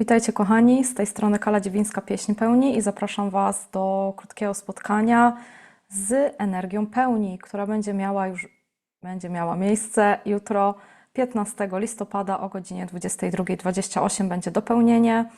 Witajcie kochani, z tej strony Kala Dziewińska Pieśń Pełni i zapraszam Was do krótkiego spotkania z energią pełni, która będzie miała już będzie miała miejsce jutro 15 listopada o godzinie 22.28 będzie dopełnienie.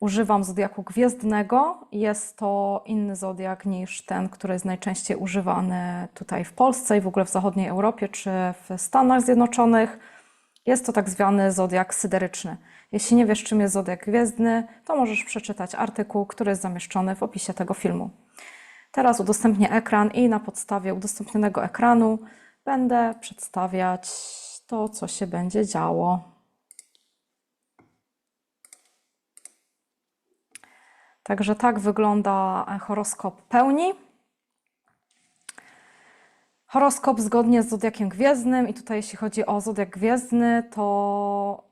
Używam zodiaku gwiezdnego. Jest to inny zodiak niż ten, który jest najczęściej używany tutaj w Polsce i w ogóle w zachodniej Europie czy w Stanach Zjednoczonych. Jest to tak zwany zodiak syderyczny. Jeśli nie wiesz, czym jest zodiak gwiezdny, to możesz przeczytać artykuł, który jest zamieszczony w opisie tego filmu. Teraz udostępnię ekran i na podstawie udostępnionego ekranu będę przedstawiać to, co się będzie działo. Także tak wygląda horoskop pełni. Horoskop zgodnie z zodiakiem gwiezdnym, i tutaj jeśli chodzi o zodiak gwiezdny, to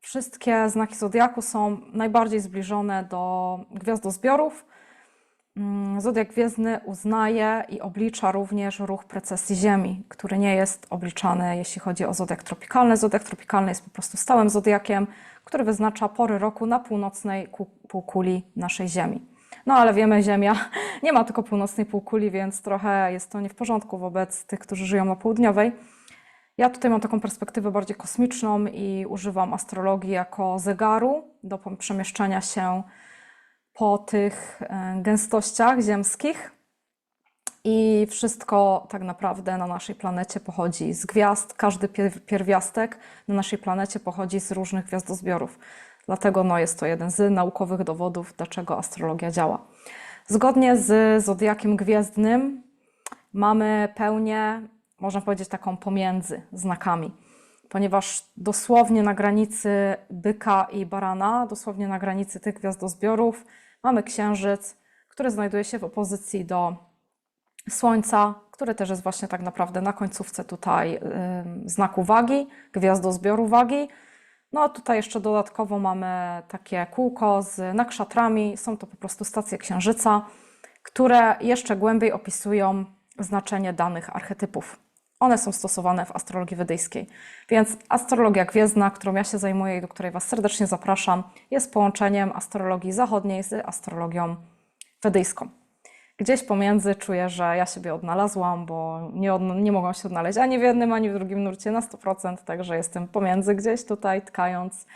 wszystkie znaki zodiaku są najbardziej zbliżone do gwiazdozbiorów. Mm, Zodiak gwiezdny uznaje i oblicza również ruch precesji Ziemi, który nie jest obliczany, jeśli chodzi o zodiak tropikalny. Zodiak tropikalny jest po prostu stałym zodiakiem, który wyznacza pory roku na północnej ku- półkuli naszej Ziemi. No ale wiemy, Ziemia nie ma tylko północnej półkuli, więc trochę jest to nie w porządku wobec tych, którzy żyją na południowej. Ja tutaj mam taką perspektywę bardziej kosmiczną i używam astrologii jako zegaru do przemieszczania się po tych e, gęstościach ziemskich. I wszystko tak naprawdę na naszej planecie pochodzi z gwiazd. Każdy pier- pierwiastek na naszej planecie pochodzi z różnych gwiazdozbiorów. Dlatego no, jest to jeden z naukowych dowodów, dlaczego astrologia działa. Zgodnie z zodiakiem gwiezdnym mamy pełnię, można powiedzieć, taką pomiędzy znakami, ponieważ dosłownie na granicy byka i barana, dosłownie na granicy tych gwiazdozbiorów, mamy księżyc, który znajduje się w opozycji do Słońca, które też jest właśnie tak naprawdę na końcówce tutaj znaku wagi, gwiazdozbioru wagi. No a tutaj jeszcze dodatkowo mamy takie kółko z nakszatrami. Są to po prostu stacje księżyca, które jeszcze głębiej opisują znaczenie danych archetypów. One są stosowane w astrologii wedyjskiej. Więc astrologia gwiezdna, którą ja się zajmuję i do której Was serdecznie zapraszam, jest połączeniem astrologii zachodniej z astrologią wedyjską. Gdzieś pomiędzy czuję, że ja siebie odnalazłam, bo nie, od, nie mogłam się odnaleźć ani w jednym, ani w drugim nurcie na 100%, także jestem pomiędzy gdzieś tutaj, tkając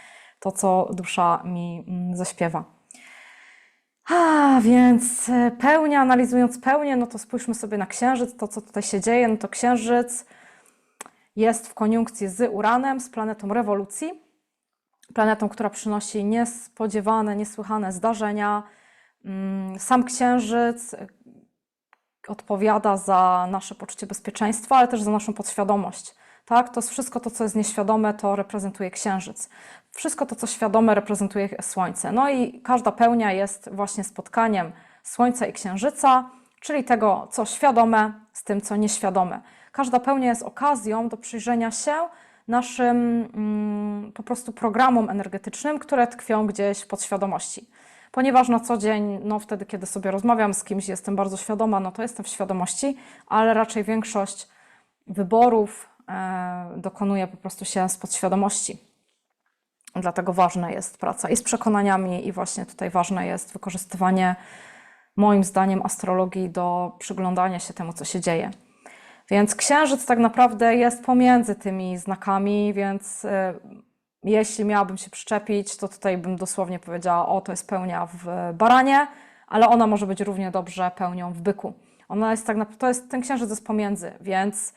to, co dusza mi mm, zaśpiewa. A, więc e, pełnia, analizując pełnię, no to spójrzmy sobie na księżyc, to co tutaj się dzieje, no to księżyc jest w koniunkcji z Uranem, z planetą rewolucji, planetą, która przynosi niespodziewane, niesłychane zdarzenia. Mm, Sam księżyc e, odpowiada za nasze poczucie bezpieczeństwa, ale też za naszą podświadomość. Tak? To jest wszystko to, co jest nieświadome, to reprezentuje księżyc. Wszystko to, co świadome, reprezentuje słońce. No i każda pełnia jest właśnie spotkaniem słońca i księżyca, czyli tego, co świadome, z tym, co nieświadome. Każda pełnia jest okazją do przyjrzenia się naszym mm, po prostu programom energetycznym, które tkwią gdzieś w podświadomości. Ponieważ na co dzień, no wtedy, kiedy sobie rozmawiam z kimś, jestem bardzo świadoma, no to jestem w świadomości, ale raczej większość wyborów e, dokonuje po prostu się z podświadomości. Dlatego ważna jest praca i z przekonaniami, i właśnie tutaj ważne jest wykorzystywanie, moim zdaniem, astrologii do przyglądania się temu, co się dzieje. Więc księżyc tak naprawdę jest pomiędzy tymi znakami, więc y, jeśli miałabym się przyczepić, to tutaj bym dosłownie powiedziała: O, to jest pełnia w baranie, ale ona może być równie dobrze pełnią w byku. Ona jest tak to jest, ten księżyc jest pomiędzy, więc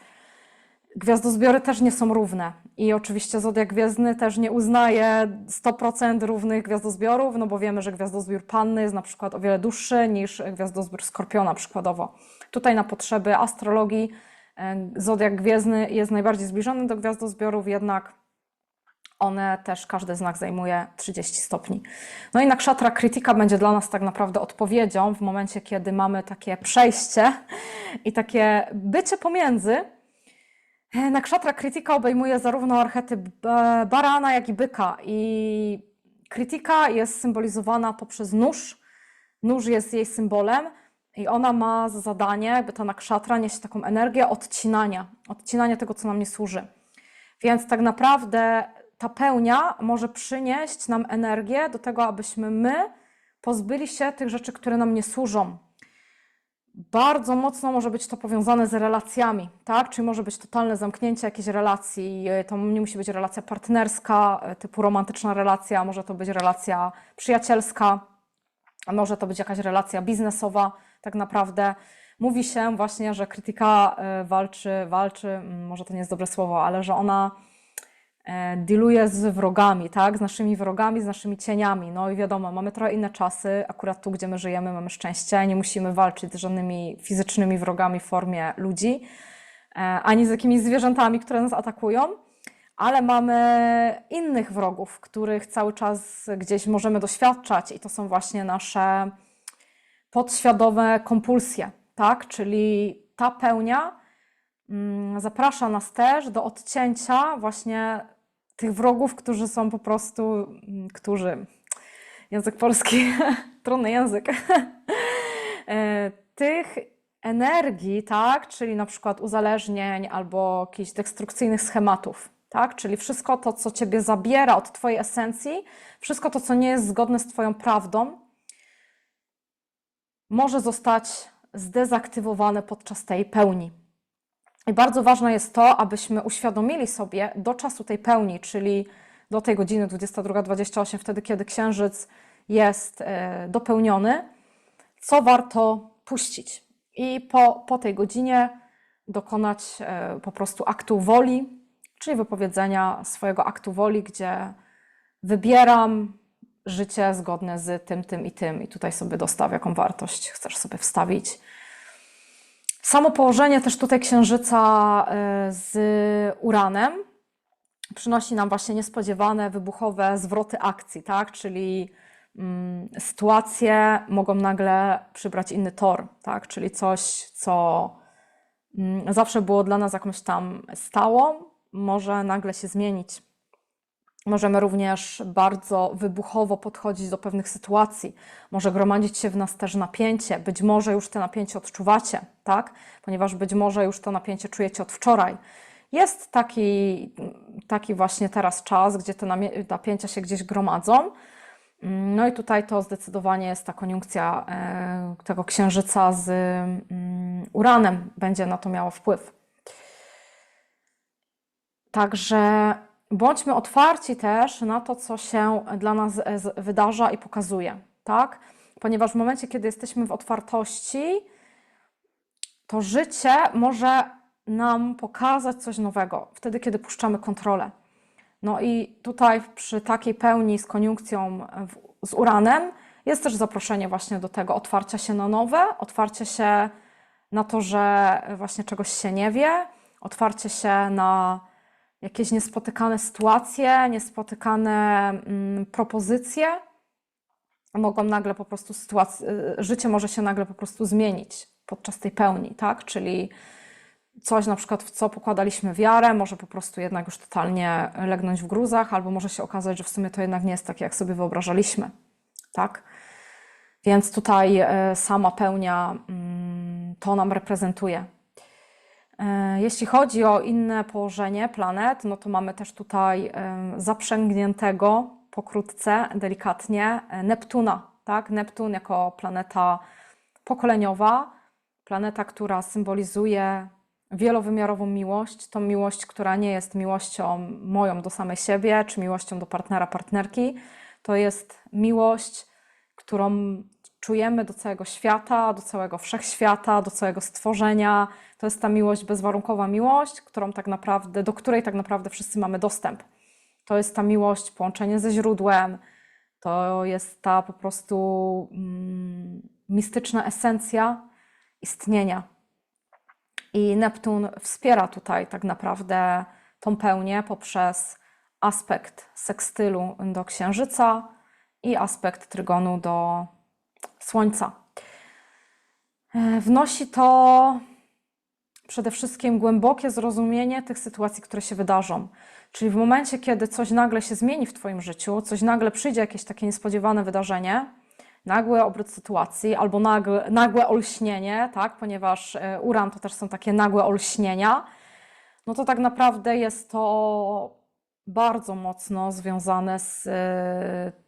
Gwiazdozbiory też nie są równe. I oczywiście zodiak gwiezdny też nie uznaje 100% równych gwiazdozbiorów, no bo wiemy, że gwiazdozbiór panny jest na przykład o wiele dłuższy niż gwiazdozbiór skorpiona przykładowo. Tutaj na potrzeby astrologii e, zodiak gwiezdny jest najbardziej zbliżony do gwiazdozbiorów, jednak one też, każdy znak zajmuje 30 stopni. No i nakshatra krytyka będzie dla nas tak naprawdę odpowiedzią w momencie, kiedy mamy takie przejście i takie bycie pomiędzy, Nakshatra Kritika obejmuje zarówno archetyp barana, jak i byka. I Kritika jest symbolizowana poprzez nóż. Nóż jest jej symbolem i ona ma za zadanie, jakby ta nakshatra niesie taką energię odcinania, odcinania tego, co nam nie służy. Więc tak naprawdę ta pełnia może przynieść nam energię do tego, abyśmy my pozbyli się tych rzeczy, które nam nie służą. Bardzo mocno może być to powiązane z relacjami, tak? Czyli może być totalne zamknięcie jakiejś relacji. To nie musi być relacja partnerska, e, typu romantyczna relacja, może to być relacja przyjacielska, może to być jakaś relacja biznesowa, tak naprawdę. Mówi się właśnie, że krytyka e, walczy, walczy, mm, może to nie jest dobre słowo, ale że ona dealuje z wrogami, tak? Z naszymi wrogami, z naszymi cieniami. No i wiadomo, mamy trochę inne czasy. Akurat tu, gdzie my żyjemy, mamy szczęście. Nie musimy walczyć z żadnymi fizycznymi wrogami w formie ludzi, e, ani z jakimiś zwierzętami, które nas atakują. Ale mamy innych wrogów, których cały czas gdzieś możemy doświadczać, i to są właśnie nasze podświadome kompulsje, tak? Czyli ta pełnia mm, zaprasza nas też do odcięcia właśnie tych wrogów, którzy są po prostu, mm, którzy, język polski, trudny język, E, tych energii, tak? Czyli na przykład uzależnień albo jakichś destrukcyjnych schematów. Tak? Czyli wszystko to, co ciebie zabiera od twojej esencji, wszystko to, co nie jest zgodne z twoją prawdą, może zostać zdezaktywowane podczas tej pełni. I bardzo ważne jest to, abyśmy uświadomili sobie do czasu tej pełni, czyli do tej godziny 22.28, wtedy kiedy księżyc jest e, dopełniony, co warto puścić. I po, po tej godzinie dokonać e, po prostu aktu woli, czyli wypowiedzenia swojego aktu woli, gdzie wybieram życie zgodne z tym, tym i tym, i tutaj sobie dostaw, jaką wartość chcesz sobie wstawić. Samo położenie też tutaj księżyca e, z Uranem przynosi nam właśnie niespodziewane, wybuchowe zwroty akcji, tak? Czyli mm, sytuacje mogą nagle przybrać inny tor, tak? Czyli coś, co mm, zawsze było dla nas jakąś tam stałą, może nagle się zmienić. Możemy również bardzo wybuchowo podchodzić do pewnych sytuacji. Może gromadzić się w nas też napięcie. Być może już te napięcie odczuwacie, tak? Ponieważ być może już to napięcie czujecie od wczoraj. Jest taki, taki właśnie teraz czas, gdzie te napięcia się gdzieś gromadzą. No i tutaj to zdecydowanie jest ta koniunkcja e, tego księżyca z mm, Uranem, będzie na to miało wpływ. Także bądźmy otwarci też na to, co się dla nas e, wydarza i pokazuje, tak? Ponieważ w momencie, kiedy jesteśmy w otwartości, to życie może nam pokazać coś nowego, wtedy, kiedy puszczamy kontrolę. No i tutaj przy takiej pełni z koniunkcją w, z Uranem jest też zaproszenie właśnie do tego otwarcia się na nowe, otwarcie się na to, że właśnie czegoś się nie wie, otwarcie się na jakieś niespotykane sytuacje, niespotykane mm, propozycje. Mogą nagle po prostu sytuacje, życie może się nagle po prostu zmienić podczas tej pełni, tak? Czyli coś na przykład w co pokładaliśmy wiarę, może po prostu jednak już totalnie legnąć w gruzach, albo może się okazać, że w sumie to jednak nie jest takie, jak sobie wyobrażaliśmy, tak? Więc tutaj e, sama pełnia mm, to nam reprezentuje. E, Jeśli chodzi o inne położenie planet, no to mamy też tutaj e, zaprzęgniętego pokrótce, delikatnie e, Neptuna. Tak? Neptun jako planeta pokoleniowa, planeta, która symbolizuje wielowymiarową miłość, tą miłość, która nie jest miłością moją do samej siebie, czy miłością do partnera, partnerki. To jest miłość, którą czujemy do całego świata, do całego wszechświata, do całego stworzenia. To jest ta miłość, bezwarunkowa miłość, którą tak naprawdę, do której tak naprawdę wszyscy mamy dostęp. To jest ta miłość, połączenie ze źródłem, to jest ta po prostu mm, mistyczna esencja istnienia. I Neptun wspiera tutaj tak naprawdę tą pełnię poprzez aspekt sekstylu do Księżyca i aspekt trygonu do Słońca. E, Wnosi to przede wszystkim głębokie zrozumienie tych sytuacji, które się wydarzą. Czyli w momencie, kiedy coś nagle się zmieni w Twoim życiu, coś nagle przyjdzie, jakieś takie niespodziewane wydarzenie, nagły obrót sytuacji albo nagłe, nagłe olśnienie, tak, ponieważ e, uran to też są takie nagłe olśnienia, no to tak naprawdę jest to bardzo mocno związane z y,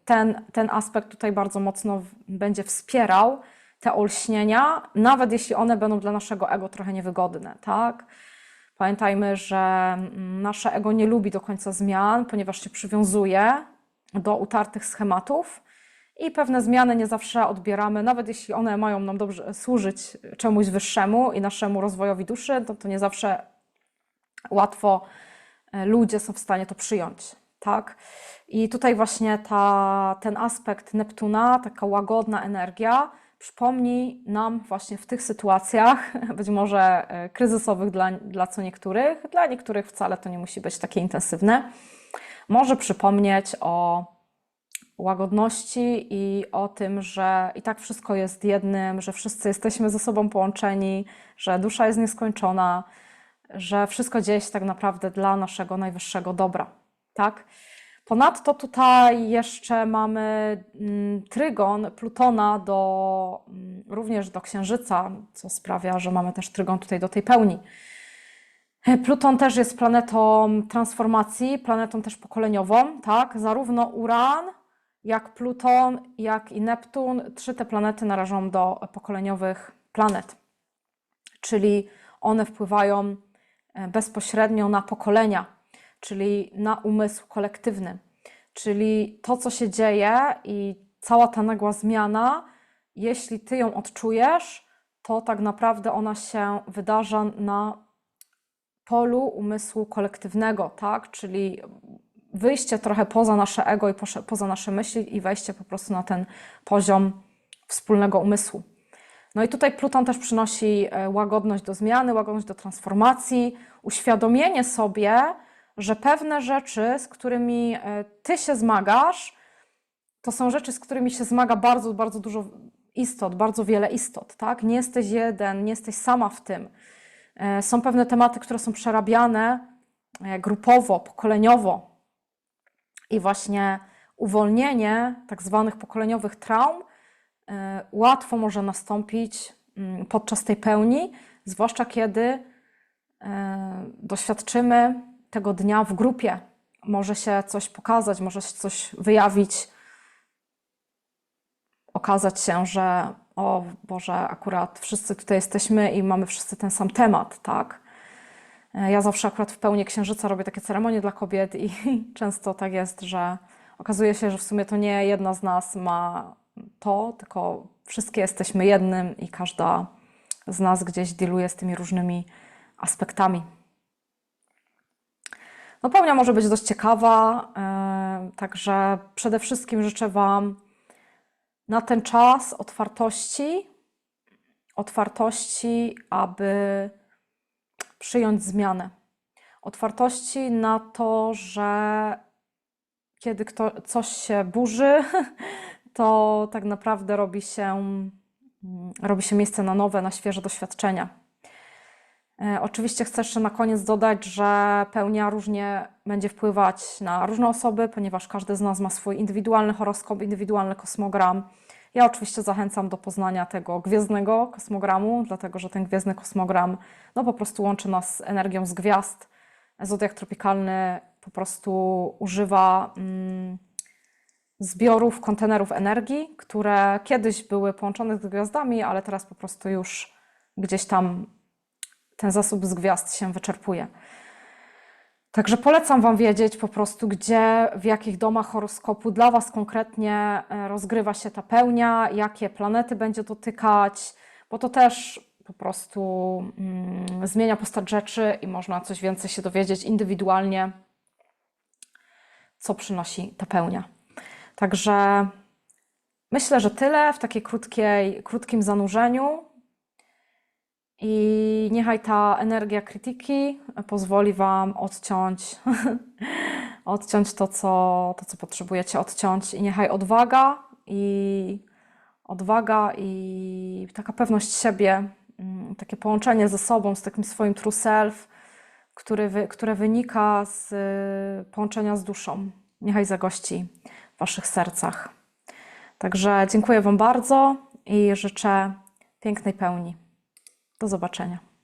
ten, ten aspekt tutaj bardzo mocno będzie wspierał te olśnienia, nawet jeśli one będą dla naszego ego trochę niewygodne, tak? Pamiętajmy, że mm, nasze ego nie lubi do końca zmian, ponieważ się przywiązuje do utartych schematów i pewne zmiany nie zawsze odbieramy, nawet jeśli one mają nam dobrze służyć czemuś wyższemu i naszemu rozwojowi duszy, to, to nie zawsze łatwo e, ludzie są w stanie to przyjąć, tak? I tutaj właśnie ta, ten aspekt Neptuna, taka łagodna energia, przypomni nam właśnie w tych sytuacjach, być może e, kryzysowych dla, dla co niektórych, dla niektórych wcale to nie musi być takie intensywne, może przypomnieć o łagodności i o tym, że i tak wszystko jest jednym, że wszyscy jesteśmy ze sobą połączeni, że dusza jest nieskończona, że wszystko dzieje się tak naprawdę dla naszego najwyższego dobra, tak? Ponadto tutaj jeszcze mamy mm, trygon Plutona do, mm, również do Księżyca, co sprawia, że mamy też trygon tutaj do tej pełni. Pluton też jest planetą transformacji, planetą też pokoleniową, tak? Zarówno Uran, jak Pluton, jak i Neptun, trzy te planety należą do pokoleniowych planet, czyli one wpływają bezpośrednio na pokolenia, czyli na umysł kolektywny, czyli to, co się dzieje i cała ta nagła zmiana, jeśli ty ją odczujesz, to tak naprawdę ona się wydarza na polu umysłu kolektywnego, tak? Czyli wyjście trochę poza nasze ego i poza nasze myśli i wejście po prostu na ten poziom wspólnego umysłu. No i tutaj Pluton też przynosi e, łagodność do zmiany, łagodność do transformacji, uświadomienie sobie, że pewne rzeczy, z którymi e, ty się zmagasz, to są rzeczy, z którymi się zmaga bardzo, bardzo dużo istot, bardzo wiele istot, tak? Nie jesteś jeden, nie jesteś sama w tym. E, Są pewne tematy, które są przerabiane grupowo, pokoleniowo. I właśnie uwolnienie tak zwanych pokoleniowych traum łatwo może nastąpić mm, podczas tej pełni, zwłaszcza kiedy e, doświadczymy tego dnia w grupie. Może się coś pokazać, może się coś wyjawić, okazać się, że o Boże, akurat wszyscy tutaj jesteśmy i mamy wszyscy ten sam temat, tak? E, Ja zawsze akurat w pełni księżyca robię takie ceremonie dla kobiet i często tak jest, że okazuje się, że w sumie to nie jedna z nas ma to, tylko wszystkie jesteśmy jednym i każda z nas gdzieś dealuje z tymi różnymi aspektami. No pełnia może być dość ciekawa, e, także przede wszystkim życzę Wam na ten czas otwartości, otwartości, aby przyjąć zmianę. Otwartości na to, że kiedy kto, coś się burzy, to tak naprawdę robi się, mm, robi się miejsce na nowe, na świeże doświadczenia. E, Oczywiście chcę jeszcze na koniec dodać, że pełnia różnie będzie wpływać na różne osoby, ponieważ każdy z nas ma swój indywidualny horoskop, indywidualny kosmogram. Ja oczywiście zachęcam do poznania tego gwiezdnego kosmogramu, dlatego że ten gwiezdny kosmogram no, po prostu łączy nas z energią z gwiazd. Zodiak tropikalny po prostu używa mm, zbiorów, kontenerów energii, które kiedyś były połączone z gwiazdami, ale teraz po prostu już gdzieś tam ten zasób z gwiazd się wyczerpuje. Także polecam Wam wiedzieć po prostu, gdzie, w jakich domach horoskopu dla Was konkretnie e, rozgrywa się ta pełnia, jakie planety będzie dotykać, bo to też po prostu mm, zmienia postać rzeczy i można coś więcej się dowiedzieć indywidualnie, co przynosi ta pełnia. Także myślę, że tyle w takiej krótkiej, krótkim zanurzeniu. I niechaj ta energia krytyki pozwoli Wam odciąć, odciąć to co, to, co potrzebujecie odciąć. I niechaj odwaga i odwaga i taka pewność siebie, mm, takie połączenie ze sobą, z takim swoim true self, który które wynika z y, połączenia z duszą. Niechaj zagości Waszych sercach. Także dziękuję Wam bardzo i życzę pięknej pełni. Do zobaczenia.